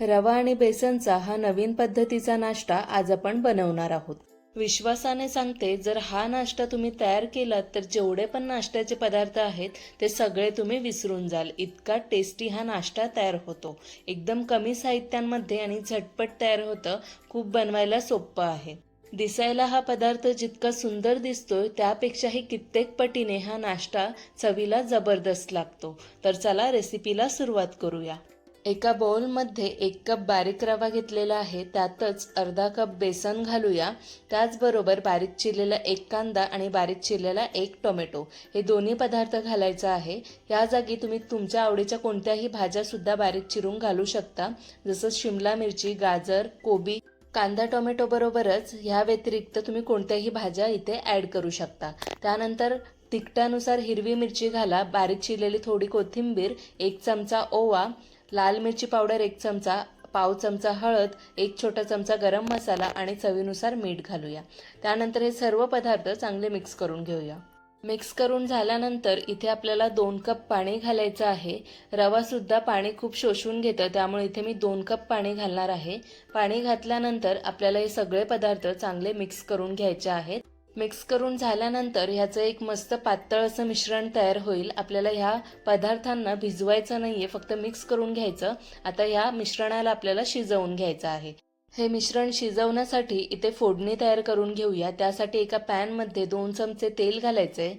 रवा आणि बेसनचा हा नवीन पद्धतीचा नाश्ता आज आपण बनवणार आहोत. विश्वासाने सांगते जर हा नाश्ता तुम्ही तयार केलात तर जेवढे पण नाश्त्याचे पदार्थ आहेत ते सगळे तुम्ही विसरून जाल. इतका टेस्टी हा नाश्ता तयार होतो. एकदम कमी साहित्यांमध्ये आणि झटपट तयार होतं खूप बनवायला सोपं आहे. दिसायला हा पदार्थ जितका सुंदर दिसतोय त्यापेक्षाही कित्येक पटीने हा नाश्ता चवीला जबरदस्त लागतो. तर चला रेसिपीला सुरुवात करूया. एका बाउलमध्ये एक कप बारीक रवा घेतलेला आहे त्यातच अर्धा कप बेसन घालूया. त्याचबरोबर बारीक चिरलेला एक कांदा आणि बारीक चिरलेला एक टोमॅटो. हे दोन्ही पदार्थ घालायचा आहे. या जागी तुम्ही तुमच्या आवडीच्या कोणत्याही भाज्यासुद्धा बारीक चिरून घालू शकता. जसं शिमला मिरची गाजर कोबी कांदा टोमॅटो बरोबरच. ह्या व्यतिरिक्त तुम्ही कोणत्याही भाज्या इथे ॲड करू शकता. त्यानंतर तिखटानुसार हिरवी मिरची घाला. बारीक चिरलेली थोडी कोथिंबीर एक चमचा ओवा लाल मिरची पावडर एक चमचा पाव चमचा हळद एक छोटा चमचा गरम मसाला आणि चवीनुसार मीठ घालूया. त्यानंतर हे सर्व पदार्थ चांगले मिक्स करून घेऊया. मिक्स करून झाल्यानंतर इथे आपल्याला दोन कप पाणी घालायचं आहे. रवासुद्धा पाणी खूप शोषून घेतं त्यामुळे इथे मी दोन कप पाणी घालणार आहे. पाणी घातल्यानंतर आपल्याला हे सगळे पदार्थ चांगले मिक्स करून घ्यायचे आहेत. मिक्स करून झाल्यानंतर ह्याचं एक मस्त पातळ असं मिश्रण तयार होईल. आपल्याला ह्या पदार्थांना भिजवायचं नाही आहे फक्त मिक्स करून घ्यायचं. आता ह्या मिश्रणाला आपल्याला शिजवून घ्यायचं आहे. हे मिश्रण शिजवण्यासाठी इथे फोडणी तयार करून घेऊया. त्यासाठी एका पॅनमध्ये दोन चमचे तेल घालायचे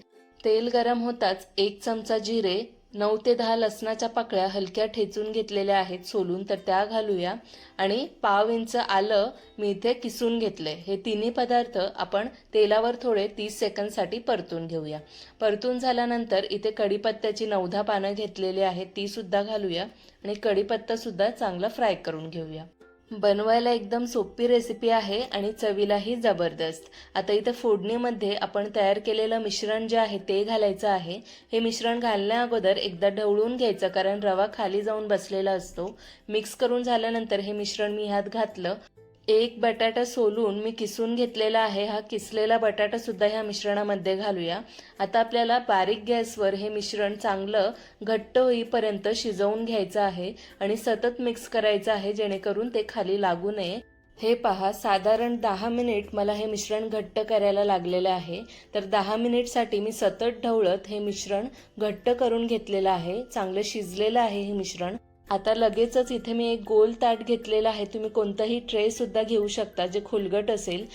तेल गरम होताच एक चमचा जिरे नऊ ते दहा लसणाच्या पाकळ्या हलक्या ठेचून घेतलेल्या आहेत सोलून तर त्या घालूया. आणि पाव इंच आलं मी इथे किसून घेतलं हे तिन्ही पदार्थ आपण तेलावर थोडे तीस सेकंदसाठी परतून घेऊया. परतून झाल्यानंतर इथे कढीपत्त्याची नवधा पानं घेतलेली आहेत तीसुद्धा घालूया. आणि कढीपत्तासुद्धा चांगला फ्राय करून घेऊया. बनवायला एकदम सोपी रेसिपी आहे आणि चवीलाही जबरदस्त. आता इथं फोडणीमध्ये आपण तयार केलेलं मिश्रण जे आहे ते घालायचं आहे. हे मिश्रण घालण्या अगोदर एकदा ढवळून घ्यायचं कारण रवा खाली जाऊन बसलेला असतो. मिक्स करून झाल्यानंतर हे मिश्रण मी ह्यात घातलं. एक बटाटा सोलून मी किसून घेतलेला आहे. हा किसलेला बटाटा सुद्धा ह्या मिश्रणामध्ये घालूया. आता आपल्याला बारीक गॅसवर हे मिश्रण चांगलं घट्ट होईपर्यंत शिजवून घ्यायचं आहे आणि सतत मिक्स करायचं आहे जेणेकरून ते खाली लागू नये. हे पहा साधारण दहा मिनिट मला हे मिश्रण घट्ट करायला लागलेलं आहे. तर दहा मिनिटसाठी मी सतत ढवळत हे मिश्रण घट्ट करून घेतलेलं आहे. चांगलं शिजलेलं आहे हे मिश्रण. आता लगेचच इथे मी एक गोल ताट घेतलेला आहे. तुम्ही कोणताही ट्रे सुद्धा घेऊ शकता जे खुलगट असेल.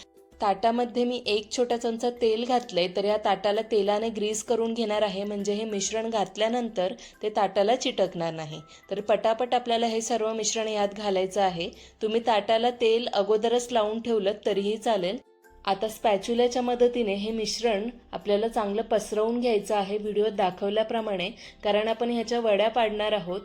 ताटामध्ये मी एक छोटा चमचा तेल घातलंय तर या ताटाला तेलाने ग्रीस करून घेणार आहे. म्हणजे हे मिश्रण घातल्यानंतर ते ताटाला चिटकणार नाही. तर पटापट आपल्याला हे सर्व मिश्रण यात घालायचं आहे. तुम्ही ताटाला तेल अगोदरच लावून ठेवलं तरीही चालेल. आता स्पॅच्युल्याच्या मदतीने हे मिश्रण आपल्याला चांगलं पसरवून घ्यायचं आहे. व्हिडिओत दाखवल्याप्रमाणे कारण आपण ह्याच्या वड्या पाडणार आहोत.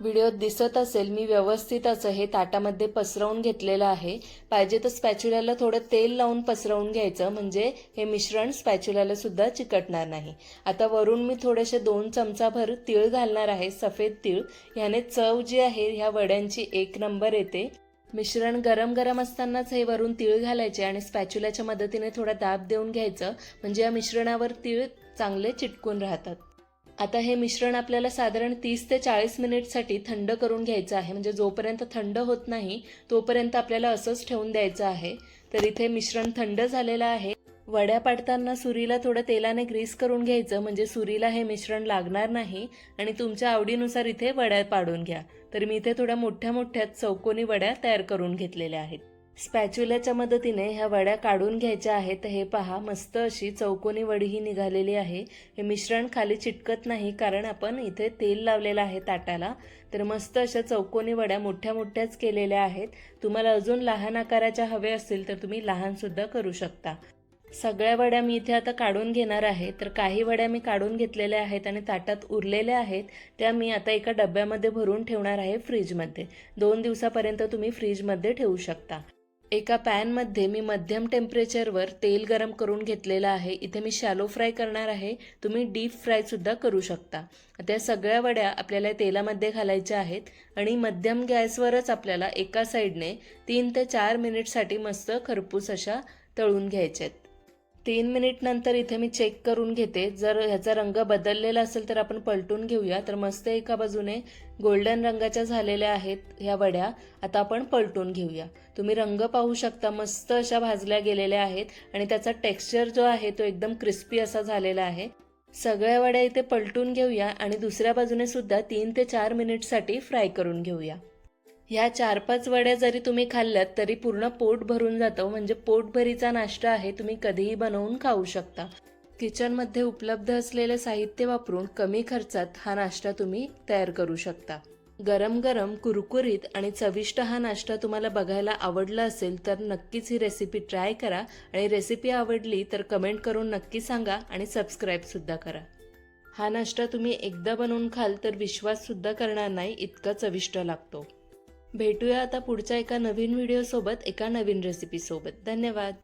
व्हिडिओत दिसत असेल मी व्यवस्थित असं हे ताटामध्ये पसरवून घेतलेलं आहे. पाहिजे तर स्पॅच्युल्याला थोडं तेल लावून पसरवून घ्यायचं म्हणजे हे मिश्रण स्पॅच्युल्याला सुद्धा चिकटणार नाही. आता वरून मी थोडेसे दोन चमचाभर तीळ घालणार आहे सफेद तीळ. ह्याने चव जी आहे ह्या वड्यांची एक नंबर येते. मिश्रण गरम गरम असतानाच हे वरून तीळ घालायचे आणि स्पॅच्युल्याच्या मदतीने थोडा दाब देऊन घ्यायचं म्हणजे या मिश्रणावर तीळ चांगले चिटकून राहतात. आता हे मिश्रण आपल्याला साधारण तीस ते चाळीस मिनिटसाठी थंड करून घ्यायचं आहे. म्हणजे जोपर्यंत थंड होत नाही तोपर्यंत आपल्याला असंच ठेवून द्यायचं आहे. तर इथे मिश्रण थंड झालेलं आहे. वड्या पाडताना सुरीला थोडं तेलाने ग्रीस करून घ्यायचं. म्हणजे सुरीला हे मिश्रण लागणार नाही आणि तुमच्या आवडीनुसार इथे वड्या पाडून घ्या. तर मी इथे थोड्या मोठ्या मोठ्या चौकोनी वड्या तयार करून घेतलेल्या आहेत. स्पॅच्युल्याच्या मदतीने ह्या वड्या काढून घ्यायच्या आहेत. हे पहा मस्त अशी चौकोनी वडी ही निघालेली आहे. हे मिश्रण खाली चिटकत नाही कारण आपण इथे तेल लावलेलं आहे ताटाला. तर मस्त अशा चौकोनी वड्या मोठ्या मोठ्याच केलेल्या आहेत. तुम्हाला अजून लहान आकाराच्या हवे असतील तर तुम्ही लहानसुद्धा करू शकता. सगळ्या वड्या मी इथे आता काढून घेणार आहे. तर काही वड्या मी काढून घेतलेल्या आहेत आणि ताटात उरलेल्या आहेत. त्या मी आता एका डब्यामध्ये भरून ठेवणार आहे फ्रीजमध्ये. दोन दिवसापर्यंत तुम्ही फ्रीजमध्ये ठेवू शकता. एका पॅनमध्ये मी मध्यम टेम्परेचरवर तेल गरम करून घेतलेलं आहे. इथे मी शॅलो फ्राय करणार आहे. तुम्ही डीप फ्रायसुद्धा करू शकता. त्या सगळ्या वड्या आपल्याला तेलामध्ये घालायच्या आहेत आणि मध्यम गॅसवरच आपल्याला एका साईडने तीन ते चार मिनिटसाठी मस्त खरपूस अशा तळून घ्यायच्या आहेत. तीन मिनिटनंतर इथे मी चेक करून घेते. जर ह्याचा रंग बदललेला असेल तर आपण पलटून घेऊया. तर मस्त एका बाजूने गोल्डन रंगाच्या झालेल्या आहेत ह्या वड्या. आता आपण पलटून घेऊया. तुम्ही रंग पाहू शकता मस्त अशा भाजल्या गेलेल्या आहेत. आणि त्याचा टेक्स्चर जो आहे तो एकदम क्रिस्पी असा झालेला आहे. सगळ्या वड्या इथे पलटून घेऊया आणि दुसऱ्या बाजूने सुद्धा तीन ते चार मिनिटसाठी फ्राय करून घेऊया. ह्या चार पाच वड्या जरी तुम्ही खाल्ल्यात तरी पूर्ण पोट भरून जातं. म्हणजे पोटभरीचा नाश्ता आहे तुम्ही कधीही बनवून खाऊ शकता. किचनमध्ये उपलब्ध असलेले साहित्य वापरून कमी खर्चात हा नाश्ता तुम्ही तयार करू शकता. गरम गरम कुरकुरीत आणि चविष्ट हा नाश्ता तुम्हाला बघायला आवडला असेल तर नक्कीच ही रेसिपी ट्राय करा. आणि रेसिपी आवडली तर कमेंट करून नक्की सांगा आणि सबस्क्राईबसुद्धा करा. हा नाश्ता तुम्ही एकदा बनवून खाल तर विश्वाससुद्धा करणार नाही इतका चविष्ट लागतो. भेटूया आता पुढच्या एका नवीन व्हिडिओसोबत एका नवीन रेसिपीसोबत धन्यवाद.